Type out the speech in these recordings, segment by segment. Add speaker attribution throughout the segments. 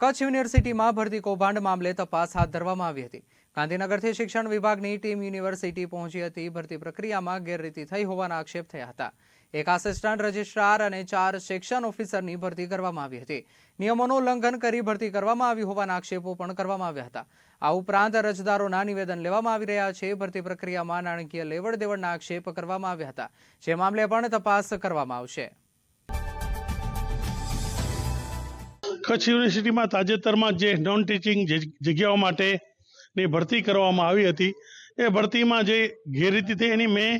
Speaker 1: કચ્છ યુનિવર્સિટીમાં ભરતી કૌભાંડ મામલે તપાસ હાથ ધરવામાં આવી હતી. ગાંધીનગરથી શિક્ષણ વિભાગની ટીમ યુનિવર્સિટી પહોંચી હતી. ભરતી પ્રક્રિયામાં ગેરરીતિ થઈ હોવાના આક્ષેપ થયા હતા. એક આસિસ્ટન્ટ રજિસ્ટ્રાર અને ચાર સેક્શન ઓફિસરની ભરતી કરવામાં આવી હતી. નિયમોનું ઉલ્લંઘન કરી ભરતી કરવામાં આવી હોવાના આક્ષેપો પણ કરવામાં આવ્યા હતા. આ ઉપરાંત અરજદારોના નિવેદન લેવામાં આવી રહ્યા છે. ભરતી પ્રક્રિયામાં નાણાકીય લેવડ દેવડના આક્ષેપ કરવામાં આવ્યા હતા. જે મામલે પણ તપાસ કરવામાં આવશે.
Speaker 2: કચ્છ યુનિવર્સિટીમાં તાજેતરમાં જે નોન ટીચિંગ જગ્યાઓ માટેની ભરતી કરવામાં આવી હતી, એ ભરતીમાં જે ગેરરીતિ થઈ એની મેં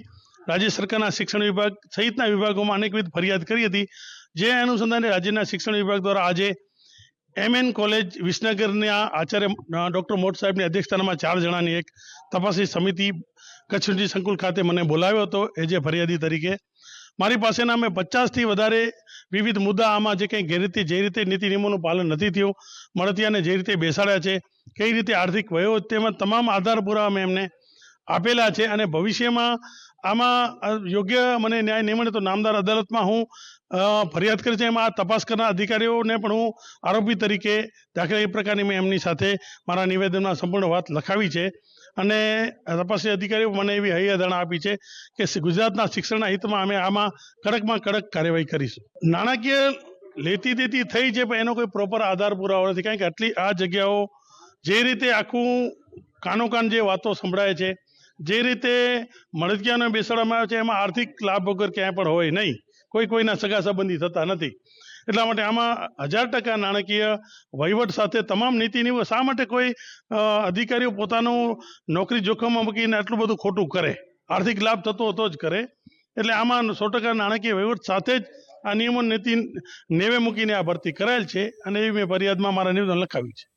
Speaker 2: રાજ્ય સરકારના શિક્ષણ વિભાગ સહિતના વિભાગોમાં અનેકવિધ ફરિયાદ કરી હતી. જે અનુસંધાને રાજ્યના શિક્ષણ વિભાગ દ્વારા આજે એમએન કોલેજ વિસનગરના આચાર્ય ડૉક્ટર મોટ સાહેબની અધ્યક્ષતામાં ચાર જણાની એક તપાસી સમિતિ કચ્છ સંકુલ ખાતે મને બોલાવ્યો હતો. એ જે ફરિયાદી તરીકે મારી પાસેના મેં પચાસથી વધારે વિવિધ મુદ્દા આમાં જે કંઈ ગેરરીતિ, જે રીતે નીતિ નિયમોનું પાલન નથી થયું, મળતિયાને જે રીતે બેસાડ્યા છે, કઈ રીતે આર્થિક વયો તેમાં તમામ આધાર પુરાવા મેં એમને આપેલા છે અને ભવિષ્યમાં આમાં યોગ્ય મને ન્યાય નહીં મળે તો નામદાર અદાલતમાં હું ફરિયાદ કરી છે. એમાં આ તપાસ કરનાર અધિકારીઓને પણ હું આરોપી તરીકે દાખલા એ પ્રકારની મેં એમની સાથે મારા નિવેદનમાં સંપૂર્ણ વાત લખાવી છે. અને તપાસી અધિકારીઓ મને એવી હૈયાધારણા આપી છે કે ગુજરાતના શિક્ષણના હિતમાં અમે આમાં કડકમાં કડક કાર્યવાહી કરીશું. નાણાકીય લેતી દેતી થઈ છે, પણ એનો કોઈ પ્રોપર આધાર પુરાવો નથી. કારણ કે આટલી આ જગ્યાઓ જે રીતે આખું કાનોકાન જે વાતો સંભળાય છે, જે રીતે મળદિયાને બેસાડવામાં આવે છે, એમાં આર્થિક લાભ વગર ક્યાંય પણ હોય નહીં. કોઈ કોઈના સગા સંબંધી થતા નથી. એટલા માટે આમાં હજાર ટકા નાણાકીય વહીવટ સાથે તમામ નીતિની શા માટે કોઈ અધિકારીઓ પોતાનું નોકરી જોખમમાં મૂકીને આટલું બધું ખોટું કરે? આર્થિક લાભ થતો હતો જ કરે. એટલે આમાં સો ટકા નાણાકીય વહીવટ સાથે જ આ નિયમો નીતિ નેવે મૂકીને આ ભરતી કરાયેલ છે અને એવી મેં ફરિયાદમાં મારા નિવેદન લખાવ્યું છે.